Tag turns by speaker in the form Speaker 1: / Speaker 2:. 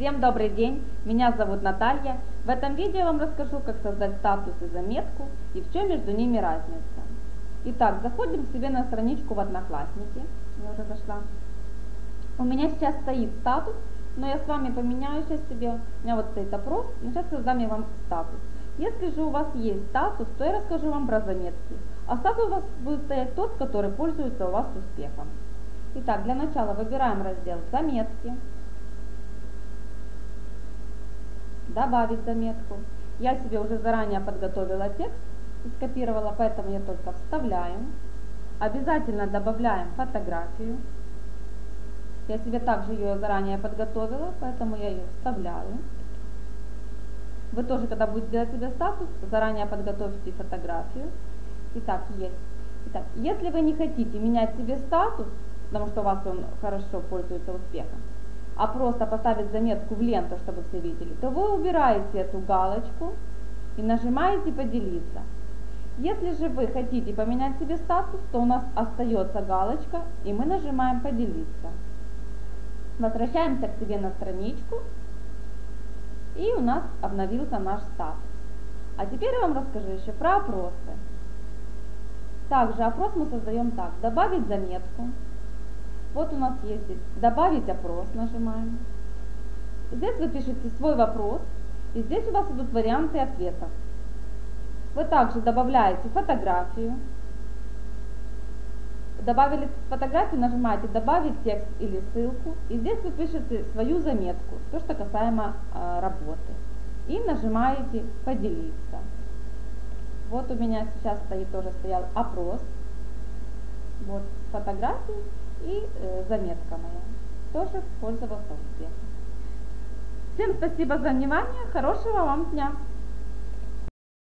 Speaker 1: Всем добрый день, меня зовут Наталья. В этом видео я вам расскажу, как создать статус и заметку и в чем между ними разница. Итак, заходим к себе на страничку в Одноклассники. Я уже зашла. У меня сейчас стоит статус, но я с вами поменяю сейчас себе. У меня вот стоит опрос, но сейчас создам я вам статус. Если же у вас есть статус, то я расскажу вам про заметки. А статус у вас будет стоять тот, который пользуется у вас успехом. Итак, для начала выбираем раздел «Заметки». Добавить заметку. Я себе уже заранее подготовила текст и скопировала, поэтому я только вставляю. Обязательно добавляем фотографию. Я себе также ее заранее подготовила, поэтому я ее вставляю. Вы тоже, когда будете делать себе статус, заранее подготовьте фотографию. Итак, есть. Итак, если вы не хотите менять себе статус, потому что у вас он хорошо пользуется успехом, а просто поставить заметку в ленту, чтобы все видели, то вы убираете эту галочку и нажимаете «Поделиться». Если же вы хотите поменять себе статус, то у нас остается галочка, и мы нажимаем «Поделиться». Возвращаемся к себе на страничку, и у нас обновился наш статус. А теперь я вам расскажу еще про опросы. Также опрос мы создаем так. Добавить заметку, вот у нас есть «Добавить опрос» нажимаем. Здесь вы пишете свой вопрос, и здесь у вас идут варианты ответов. Вы также добавляете фотографию. Добавили фотографию, нажимаете «Добавить текст или ссылку». И здесь вы пишете свою заметку, то, что касаемо э, работы. И нажимаете «Поделиться». Вот у меня сейчас стоит, тоже стоял опрос. Вот фотографии и э, заметка моя. Тоже пользовался успехом. Всем спасибо за внимание, хорошего вам дня!